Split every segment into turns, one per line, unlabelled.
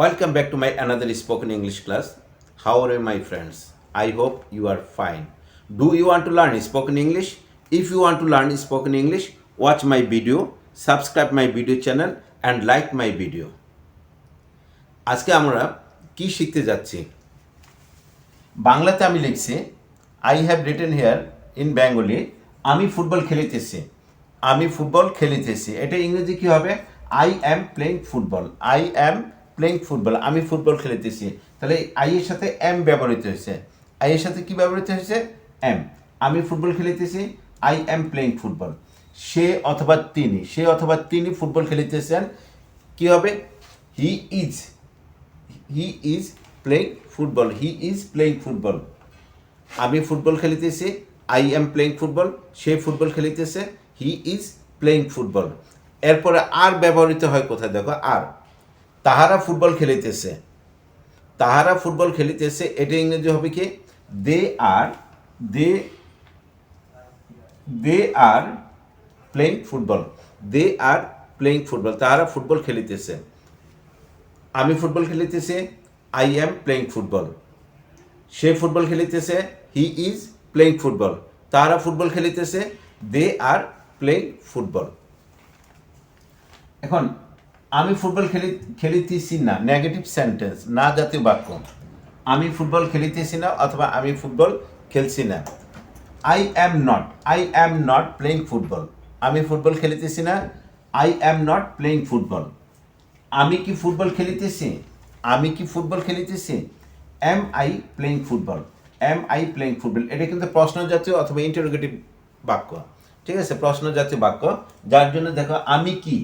Welcome back to my another spoken English class. How are you, my friends? I hope you are fine. Do you want to learn spoken English? If you want to learn spoken English, watch my video, subscribe my video channel and like my video. আজকে আমরা কি শিখতে যাচ্ছি বাংলাতে আমি লিখছি I have written here in Bengali আমি football খেলিতেছি আমি ফুটবল খেলিতেছি এটা ইংরেজি কি হবে I am playing football I am playing football আমি ফুটবল খেলিতেছি। তাহলে আই এর সাথে এম ব্যবহৃত হয়েছে। আই এর সাথে কি ব্যবহৃত হয়েছে? এম আমি ফুটবল খেলিতেছি আই এম প্লেইং ফুটবল সে অথবা তিনি, সে অথবা তিনি ফুটবল খেলিতেছেন, কি হবে? He is he is playing football he is playing football আমি ফুটবল খেলিতেছি আই এম প্লেইং ফুটবল সে ফুটবল খেলিতেছে হি ইজ প্লেইং ফুটবল এরপরে আর ব্যবহৃত হয় কোথায়? দেখো, আর। তাহারা ফুটবল খেলিতেছে। তাহারা ফুটবল খেলিতেছে, এটা ইংরেজি হবে কি? They are they they are playing football they are playing football তাহারা ফুটবল খেলিতেছে। আমি ফুটবল খেলিতেছি আই এম প্লেইং ফুটবল সে ফুটবল খেলিতেছে হি ইজ প্লেইং ফুটবল তারা ফুটবল খেলিতেছে দে আর প্লেইং ফুটবল এখন আমি ফুটবল খেলি, খেলিতেছি না। নেগেটিভ সেন্টেন্স না জাতীয় বাক্য। আমি ফুটবল খেলিতেছি না অথবা আমি ফুটবল খেলছি না। I am not I am not playing football আমি ফুটবল খেলিতেছি না I am not playing football আমি কি ফুটবল খেলিতেছি? আমি কি football খেলিতেছি? Am I playing football am I playing football এটা কিন্তু প্রশ্ন জাতীয় অথবা ইন্টারোগেটিভ বাক্য। ঠিক আছে? প্রশ্ন জাতীয় বাক্য। যার জন্য দেখো, আমি কি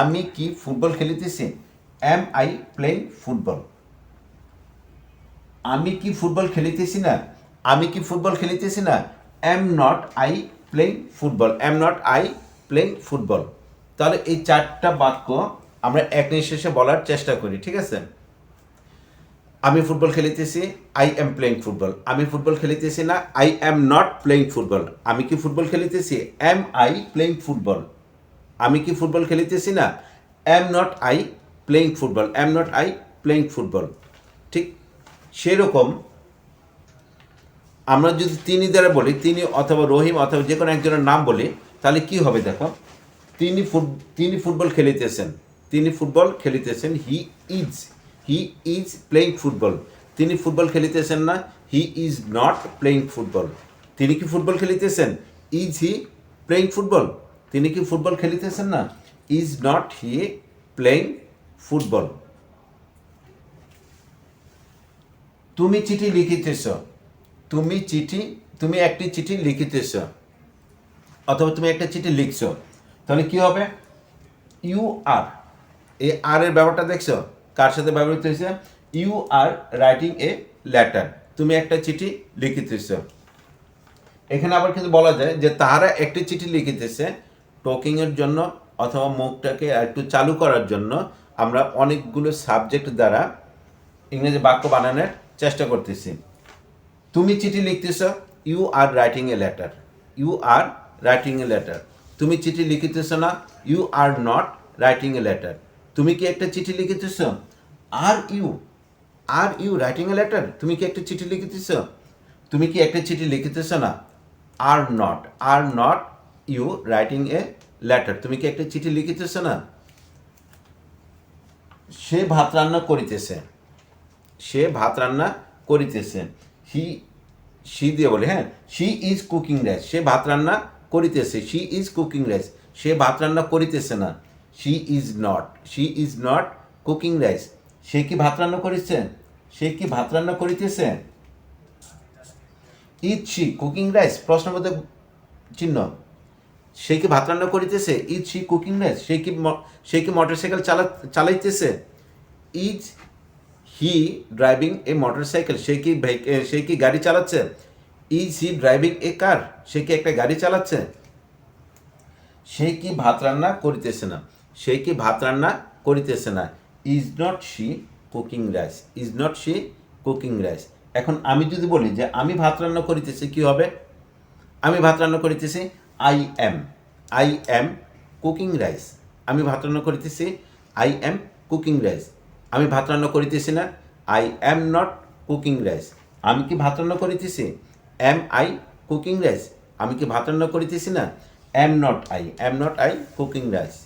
আমি কি ফুটবল খেলিতেছি এম আই প্লেইং ফুটবল আমি কি ফুটবল খেলিতেছি না? আমি কি ফুটবল খেলিতেছি না? Am not I playing football am not I playing football তাহলে এই চারটা বাক্য আমরা এক নিঃশেষে বলার চেষ্টা করি, ঠিক আছে? আমি ফুটবল খেলিতেছি আই এম প্লেইং ফুটবল আমি ফুটবল খেলিতেছি না I am not playing football আমি কি ফুটবল খেলিতেছি এম আই প্লেইং ফুটবল আমি কি ফুটবল খেলিতেছি না? Am not I playing football am not I playing football ঠিক সেরকম আমরা যদি তিনি দ্বারা বলি, তিনি অথবা রহিম অথবা যে কোনো একজনের নাম বলি, তাহলে কি হবে দেখো? তিনি ফুট, তিনি ফুটবল খেলিতেছেন। তিনি football খেলিতেছেন he is he is playing football তিনি ফুটবল খেলিতেছেন না he is not playing football তিনি কি ফুটবল খেলিতেছেন? ইজ হি প্লেইং ফুটবল তিনি কি ফুটবল খেলিতেছেন না? Is not he playing football তুমি চিঠি লিখিতেছ। তুমি চিঠি, তুমি একটি চিঠি লিখিতেছ। অথবা তুমি একটা চিঠি লিখছো। তাহলে কি হবে? ইউ আর এই আর এর ব্যাপারটা দেখছ? কার সাথে ব্যবহৃত হয়েছে? You are writing a letter তুমি একটা চিঠি লিখিতেছ। এখানে আবার কিন্তু বলা যায় যে তাহারা একটি চিঠি লিখিতেছে টকিংয়ের জন্য অথবা মুখটাকে একটু চালু করার জন্য আমরা অনেকগুলো সাবজেক্ট দ্বারা ইংরেজি বাক্য বানানোর চেষ্টা করতেছি। তুমি চিঠি লিখতেছ you are writing a letter you are writing a letter তুমি চিঠি লিখিতেছ না you are not writing a letter তুমি কি একটা চিঠি লিখিতেছ? Are you are you writing a letter তুমি কি একটা চিঠি লিখিতেছ? তুমি কি একটা চিঠি লিখিতেছ না? Are not are not you writing a letter তুমি কি একটা চিঠি লিখিতেছ না? সে ভাত রান্না করিতেছে। সে ভাত রান্না করিতেছে। হি সি দিয়ে বলে হ্যাঁ শি ইজ কুকিং রাইস সে ভাত রান্না করিতেছে। শি ইজ কুকিং রাইস সে ভাত রান্না করিতেছে না। She is not she is not cooking rice সে কি ভাত রান্না করিছে? সে কি ভাত রান্না করিতেছে? ইজ শি কুকিং রাইস প্রশ্নবোধক চিহ্ন। সে কি ভাত রান্না করিতেছে? ইজ শি কুকিং রাইস সে কি সে কি মোটরসাইকেল চালা চালাইতেছে? Is he driving a motorcycle? সে কি সে কি গাড়ি চালাচ্ছে? ইজ হি ড্রাইভিং এ কার? সে কি একটা গাড়ি চালাচ্ছে? সে কি ভাত রান্না করিতেছে না? সে কি ভাত রান্না করিতেছে না? Is not she cooking rice? Is not she cooking rice? এখন আমি যদি বলি যে আমি ভাত রান্না করিতেছি, কি হবে? আমি ভাত রান্না করিতেছি I am I am cooking rice আমি ভাত রান্না করিতেছি আই এম কুকিং রাইস আমি ভাত রান্না করিতেছি না I am not cooking rice আমি কি ভাত রান্না করিতেছি? এম আই কুকিং রাইস আমি কি ভাত রান্না করিতেছি না? Am not I am not I cooking rice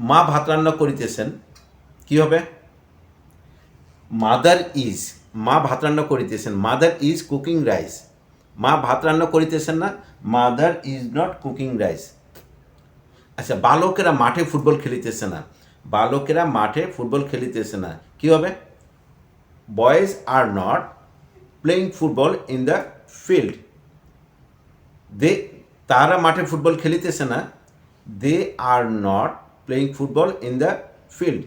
মা ভাত রান্না করিতেছেন, কি হবে? মাদার ইজ মা ভাত রান্না করিতেছেন মাদার ইজ কুকিং রাইস মা ভাত রান্না করিতেছেন না, mother is not cooking rice. আচ্ছা বালকেরা মাঠে ফুটবল খেলিতেছে না। বালকেরা মাঠে ফুটবল খেলিতেছে না। কি হবে? Boys are not playing football in the field they তারা মাঠে ফুটবল খেলিতেছে না। They are not playing football in the field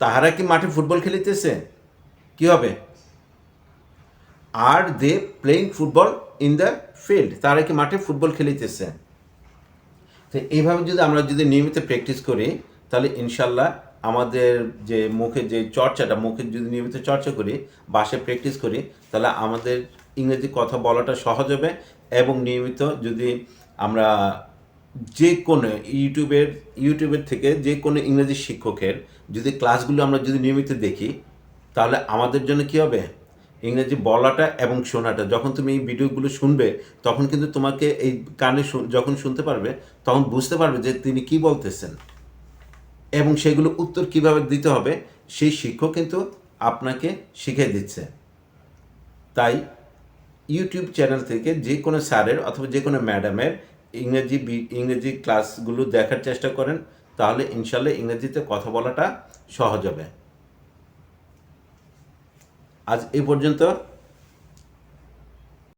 তাহারা কি মাঠে ফুটবল খেলিতেছে? কি হবে? Are they playing football in the field তারা কি মাঠে ফুটবল খেলিতেছে? তো এইভাবে যদি আমরা যদি নিয়মিত প্র্যাকটিস করি, তাহলে ইনশাল্লাহ আমাদের যে মুখের যে চর্চাটা মুখের যদি নিয়মিত চর্চা করি, বাসায় প্র্যাকটিস করি, তাহলে আমাদের ইংরেজি কথা বলাটা সহজ হবে এবং নিয়মিত যদি আমরা যে কোনো ইউটিউবের ইউটিউবের থেকে যে কোনো ইংরেজি শিক্ষকের যদি ক্লাসগুলো আমরা যদি নিয়মিত দেখি, তাহলে আমাদের জন্য কি হবে? ইংরেজি বলাটা এবং শোনাটা, যখন তুমি এই ভিডিওগুলো শুনবে, তখন কিন্তু তোমাকে এই কানে যখন শুনতে পারবে, তখন বুঝতে পারবে যে তিনি কি বলতেছেন। এবং সেগুলো উত্তর কীভাবে দিতে হবে, সেই শিক্ষক কিন্তু আপনাকে শিখিয়ে দিচ্ছে। তাই ইউটিউব চ্যানেল থেকে যে কোনো স্যারের অথবা যে কোনো ম্যাডামের ইংরেজি ইংরেজি ক্লাসগুলো দেখার চেষ্টা করেন, তাহলে ইনশাল্লাহ ইংরেজিতে কথা বলাটা সহজ হবে। আজ এই পর্যন্ত।